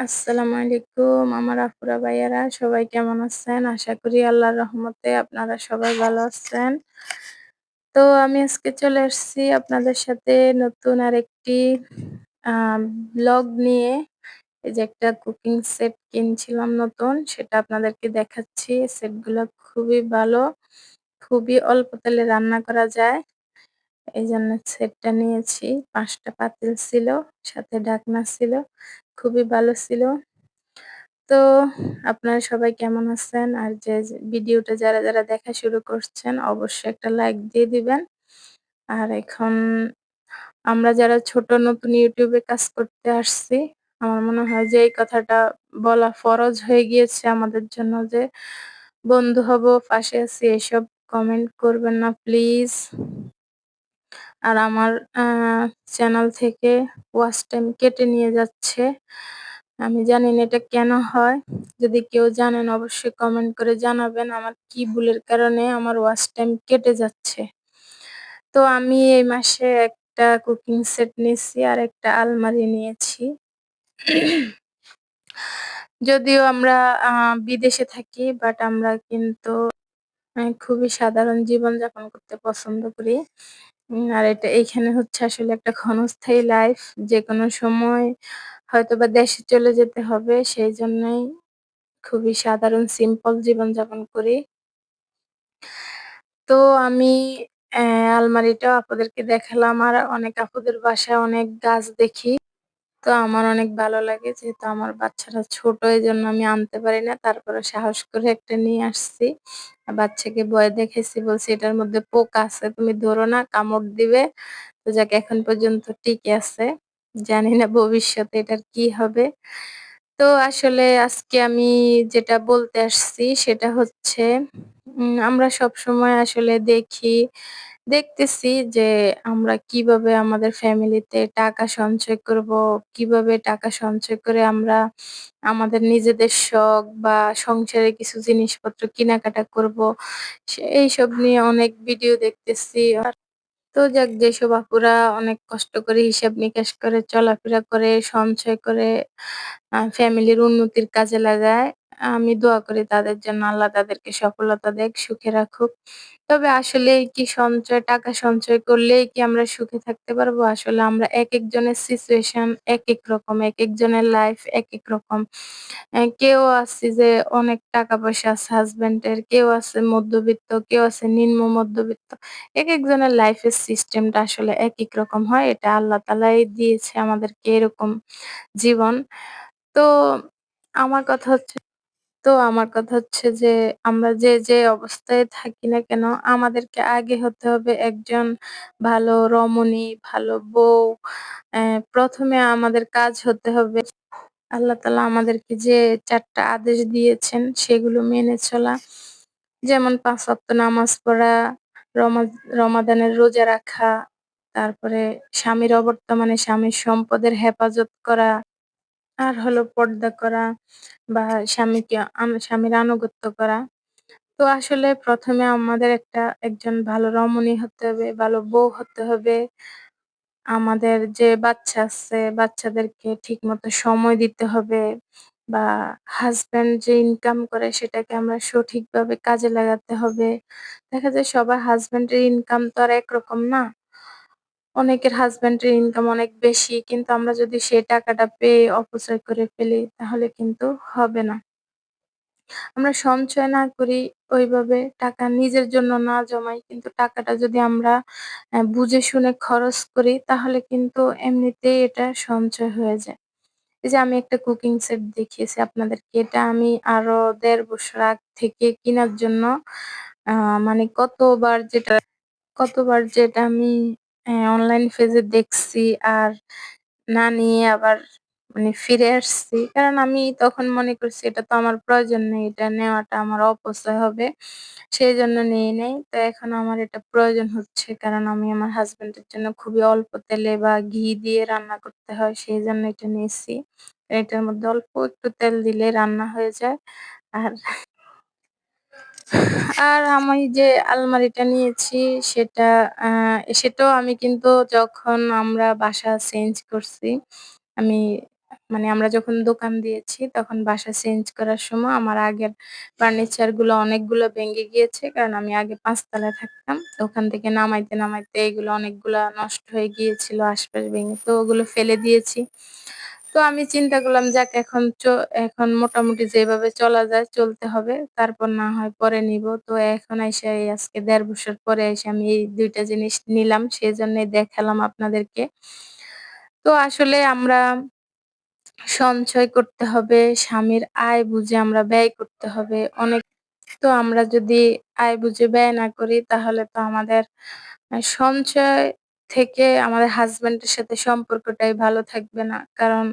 আসসালামু আলাইকুম আমার আপুরা ভাইয়ারা, সবাই কেমন আছেন? আশা করি আল্লাহর রহমতে আপনারা সবাই ভালো আছেন। তো আমি আজকে চলে আসছি আপনাদের সাথে নতুন আরেকটি ব্লগ নিয়ে। এই যে একটা কুকিং সেট কিনছিলাম নতুন, সেটা আপনাদেরকে দেখাচ্ছি। সেটগুলো খুবই ভালো, খুবই অল্প তেলে রান্না করা যায়। এই জন্য সেটটা নিয়েছি। পাঁচটা পাতিল ছিল, সাথে ঢাকনা ছিল, খুবই ভালো ছিল। তো আপনারা সবাই কেমন আছেন? আর যে ভিডিওটা যারা যারা দেখা শুরু করছেন, অবশ্যই একটা লাইক দিয়ে দিবেন। আর এখন আমরা যারা ছোট নতুন ইউটিউবে কাজ করতে আসছি, আমার মনে হয় যে এই কথাটা বলা ফরজ হয়ে গিয়েছে আমাদের জন্য যে বন্ধু হব, পাশে আছি, এসব কমেন্ট করবেন না প্লিজ আর আমার চ্যানেল থেকে ওয়াচ টাইম কেটে নিয়ে যাচ্ছে। আমি জানি না এটা কেন হয়। যদি কেউ জানেন অবশ্যই কমেন্ট করে জানাবেন আমার কি ভুলের কারণে আমার ওয়াচ টাইম কেটে যাচ্ছে। তো আমি এই মাসে একটা কুকিং সেট নিয়েছি আর একটা আলমারি নিয়েছি। যদিও আমরা বিদেশে থাকি বাট আমরা কিন্তু খুবই সাধারণ জীবনযাপন করতে পছন্দ করি। আর এটা এইখানে হচ্ছে আসলে একটা ক্ষণস্থায়ী লাইফ যেকোনো সময় হয়তো বা দেশে চলে যেতে হবে, সেই জন্যই খুবই সাধারণ সিম্পল জীবনযাপন করি। তো আমি আলমারিটা আপুদেরকে দেখালাম, আর অনেক আপুদের বাসায় অনেক গাছ দেখি। তো আমার অনেক ভালো লাগে যেহেতু আমার বাচ্চারা ছোট এই জন্য আমি আনতে পারি না। তারপরে সাহস করে একটা নিয়ে আসছি। বাচ্চাকে ভয় দেখেছি বলছি এটার মধ্যে পোকা আছে, তুমি ধরো না, কামড় দিবে। তো যাক, এখন পর্যন্ত টিকে আছে। জানি না ভবিষ্যতে এটার কি হবে। তো আসলে আজকে আমি যেটা বলতে আসছি সেটা হচ্ছে আমরা সব সময় আসলে দেখি দেখতেছি যে আমরা কীভাবে আমাদের ফ্যামিলিতে টাকা সঞ্চয় করব, কীভাবে টাকা সঞ্চয় করে আমরা আমাদের নিজেদের শখ বা সংসারে কিছু জিনিসপত্র কেনাকাটা করব। সে এইসব নিয়ে অনেক ভিডিও দেখতেছি। আর তো যাক যেসব আপুরা অনেক কষ্ট করে হিসাব নিকাশ করে চলাফেরা করে, সঞ্চয় করে ফ্যামিলির উন্নতির কাজে লাগায়। আমি দোয়া করি তাদের জন্য আল্লাহ তাদেরকে সফলতা দেখ, সুখে রাখুক। তবে আসলে কি সঞ্চয় টাকা সঞ্চয় করলেই কি আমরা সুখে থাকতে পারব? আসলে আমরা এক একজনের সিচুয়েশন এক এক রকম, এক একজনের লাইফ এক এক রকম। কেউ আছে যে অনেক টাকা-পয়সা আছে হাসব্যান্ডের, কেউ আছে মধ্যবিত্ত, কেউ আছে নিম্ন মধ্যবিত্ত। একেকজনের লাইফের সিস্টেমটা আসলে এক এক রকম হয়। এটা আল্লাহ তাআলাই দিয়েছে আমাদেরকে এরকম জীবন। তো আমার কথা হচ্ছে তো আমার কথা হচ্ছে যে আমরা যে, যে অবস্থায় থাকি না কেন আমাদেরকে আগে হতে হবে একজন ভালো রমণী, ভালো বউ। অ্যা ১ম এ আমাদের কাজ হতে হবে আল্লাহ তাআলা আমাদেরকে যে ৪ টা আদেশ দিয়েছেন সেগুলো মেনে চলা। যেমন ৫ ওয়াক্ত নামাজ পড়া, রমা রমাদানের রোজা রাখা, তারপরে স্বামীর অবর্তমানে স্বামীর সম্পদের হেফাজত করা। আর হলো পর্দা করা বা স্বামীকে স্বামীর আনুগত্য করা। তো আসলে প্রথমে আমাদের একটা একজন ভালো রমণী হতে হবে, ভালো বউ হতে হবে। আমাদের যে বাচ্চা আছে, বাচ্চাদেরকে ঠিক মতো সময় দিতে হবে বা হাসব্যান্ড যে ইনকাম করে সেটাকে আমরা সঠিকভাবে কাজে লাগাতে হবে। দেখা যায় সবার হাসব্যান্ডের ইনকাম তো আর একরকম না। অনেকের হাসব্যান্ডের ইনকাম অনেক বেশি, কিন্তু আমরা যদি সেই টাকাটা পেয়ে অপচয় করে ফেলি, তাহলে কিন্তু হবে না। আমরা সঞ্চয় না করি, ওইভাবে টাকা নিজের জন্য না জমাই, কিন্তু টাকাটা যদি আমরা বুঝে শুনে খরচ করি, তাহলে কিন্তু এমনিতেই এটা সঞ্চয় হয়ে যায়। এই যে আমি একটা কুকিং সেট দেখিয়েছি আপনাদেরকে, এটা আমি আরও দেড় বছর আগ থেকে কেনার জন্য আ মানে কতবার যেটা কতবার যেটা আমি অনলাইন পেজে দেখছি আর না নিয়ে আবার মানে ফিরে আসছি। কারণ আমি তখন মনে করছি, এটা তো আমার প্রয়োজন নেই। এটা নেওয়াটা আমার অপচয় হবে। সেজন্য নেই নাই। তো এখন আমার এটা প্রয়োজন হচ্ছে। কারণ আমি আমার হাসব্যান্ডের জন্য খুবই অল্প তেলে বা ঘি দিয়ে রান্না করতে হয়। সেই জন্য এটা নিয়েছি। এটার মধ্যে অল্প একটু তেল দিলে রান্না হয়ে যায়। আর আর আমি যে আলমারিটা নিয়েছি সেটা আ সেটাও আমি কিন্তু যখন আমরা বাসা চেঞ্জ করছি, আমি মানে আমরা যখন দোকান দিয়েছি তখন বাসা চেঞ্জ করার সময় আমার আগের ফার্নিচারগুলো অনেকগুলো ভেঙে গিয়েছে কারণ আমি আগে পাঁচতলায় থাকতাম। ওখান থেকে নামাইতে নামাইতে এগুলো অনেকগুলা নষ্ট হয়ে গিয়েছিল আশপাশ ভেঙে তো ওগুলো ফেলে দিয়েছি। তো আমি চিন্তা করলাম যাক এখন এখন মোটামুটি যেভাবে চলা যায় চলতে হবে। তারপর না হয় পরে নিব। তো এখন এসে আজকে দেড় বছর পরে এসে আমি এই দুইটা জিনিস নিলাম সেই জন্যই দেখালাম আপনাদেরকে। তো আসলে আমরা সঞ্চয় করতে হবে, স্বামীর আয় বুঝে আমরা ব্যয় করতে হবে। অনেক তো আমরা যদি আয় বুঝে ব্যয় না করি তাহলে তো আমাদের সঞ্চয় থেকে আমাদের হাসব্যান্ডের সাথে সম্পর্কটাই ভালো থাকবে না। কারণ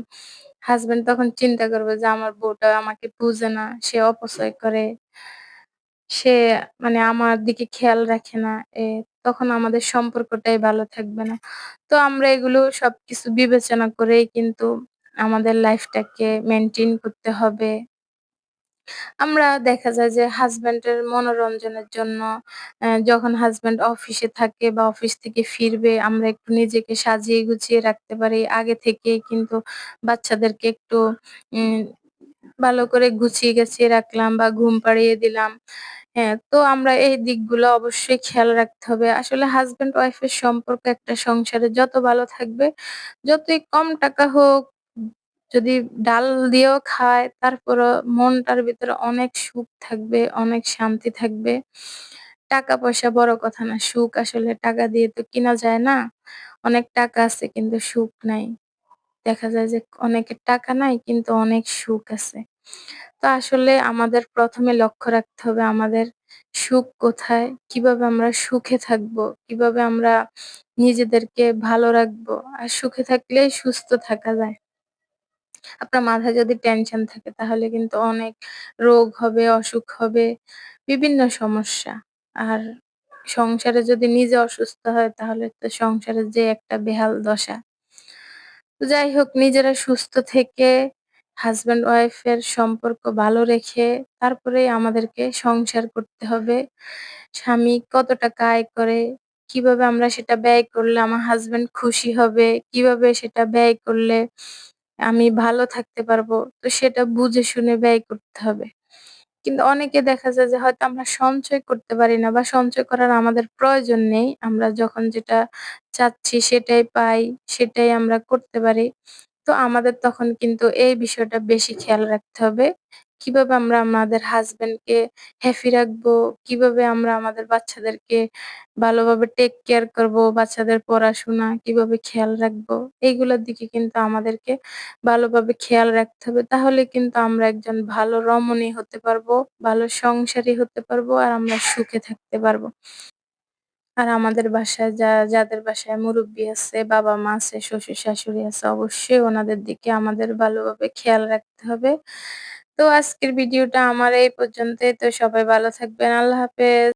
হাসব্যান্ড তখন চিন্তা করবে যে আমার বউটা আমাকে বুঝে না, সে অপচয় করে। সে মানে আমার দিকে খেয়াল রাখে না। এ তখন আমাদের সম্পর্কটাই ভালো থাকবে না। তো আমরা এগুলো সবকিছু বিবেচনা করেই কিন্তু আমাদের লাইফটাকে মেনটেন করতে হবে। আমরা দেখা যায় যে হাসব্যান্ডের মনোরঞ্জনের জন্য অ্যা যখন হাসব্যান্ড অফিসে থাকে বা অফিস থেকে ফিরবে আমরা একটু নিজেকে সাজিয়ে গুছিয়ে রাখতে পারি। আগে থেকেই কিন্তু বাচ্চাদেরকে একটু উম ভালো করে গুছিয়ে গাছিয়ে রাখলাম বা ঘুম পাড়িয়ে দিলাম। হ্যাঁ, তো আমরা এই দিকগুলো অবশ্যই খেয়াল রাখতে হবে। আসলে হাসব্যান্ড ওয়াইফ এর সম্পর্ক একটা সংসারে যত ভালো থাকবে, যতই কম টাকা হোক, যদি ডাল দিয়েও খায় তারপরও মনটার ভিতরে অনেক সুখ থাকবে, অনেক শান্তি থাকবে। টাকা-পয়সা বড় কথা না। সুখ আসলে টাকা দিয়ে তো কিনা যায় না। অনেক টাকা আছে কিন্তু সুখ নাই। দেখা যায় যে অনেকের টাকা নাই কিন্তু অনেক সুখ আছে। তো আসলে আমাদের প্রথমে লক্ষ্য রাখতে হবে আমাদের সুখ কোথায়? কীভাবে আমরা সুখে থাকব? কীভাবে আমরা নিজেদেরকে ভালো রাখব? আর সুখে থাকলেই সুস্থ থাকা যায়। আপনার মাথায় যদি টেনশন থাকে তাহলে কিন্তু অনেক রোগ হবে, অসুখ হবে, বিভিন্ন সমস্যা। আর সংসারে যদি নিজে অসুস্থ হয় তাহলে তো সংসারের যে একটা বেহাল দশা। তো যাই হোক নিজেরা সুস্থ থেকে হাসব্যান্ড ওয়াইফ এর সম্পর্ক ভালো রেখে তারপরেই আমাদেরকে সংসার করতে হবে। স্বামী কত টাকা আয় করে, কীভাবে আমরা সেটা ব্যয় করলে আমার হাসব্যান্ড খুশি হবে, কীভাবে সেটা ব্যয় করলে আমি ভালো থাকতে পারব। তো সেটা বুঝে শুনে ব্যয় করতে হবে। কিন্তু অনেকে দেখা যায় যে হয়তো আমরা সঞ্চয় করতে পারি না বা সঞ্চয় করার আমাদের প্রয়োজন নেই। আমরা যখন যেটা চাচ্ছি সেটাই পাই, সেটাই আমরা করতে পারি। তো আমাদের তখন কিন্তু এই বিষয়টা বেশি খেয়াল রাখতে হবে। কীভাবে আমরা আমাদের হাসব্যান্ডকে হ্যাপি রাখব, কীভাবে আমরা আমাদের বাচ্চাদেরকে ভালোভাবে টেক কেয়ার করব, বাচ্চাদের পড়াশোনা কীভাবে খেয়াল রাখব, এইগুলার দিকে কিন্তু আমাদেরকে ভালোভাবে খেয়াল রাখতে হবে। তাহলে কিন্তু আমরা একজন ভালো রমণী হতে পারব, ভালো সংসারী হতে পারব আর আমরা সুখে থাকতে পারব। আর আমাদের বাসায় যা যাদের বাসায় মুরুব্বি আছে, বাবা-মা আছে, শ্বশুর-শাশুড়ি আছে অবশ্যই ওনাদের দিকে আমাদের ভালোভাবে খেয়াল রাখতে হবে। তো আজকের ভিডিওটা আমার এই পর্যন্তই। তো সবাই ভালো থাকবেন। আল্লাহ হাফেজ।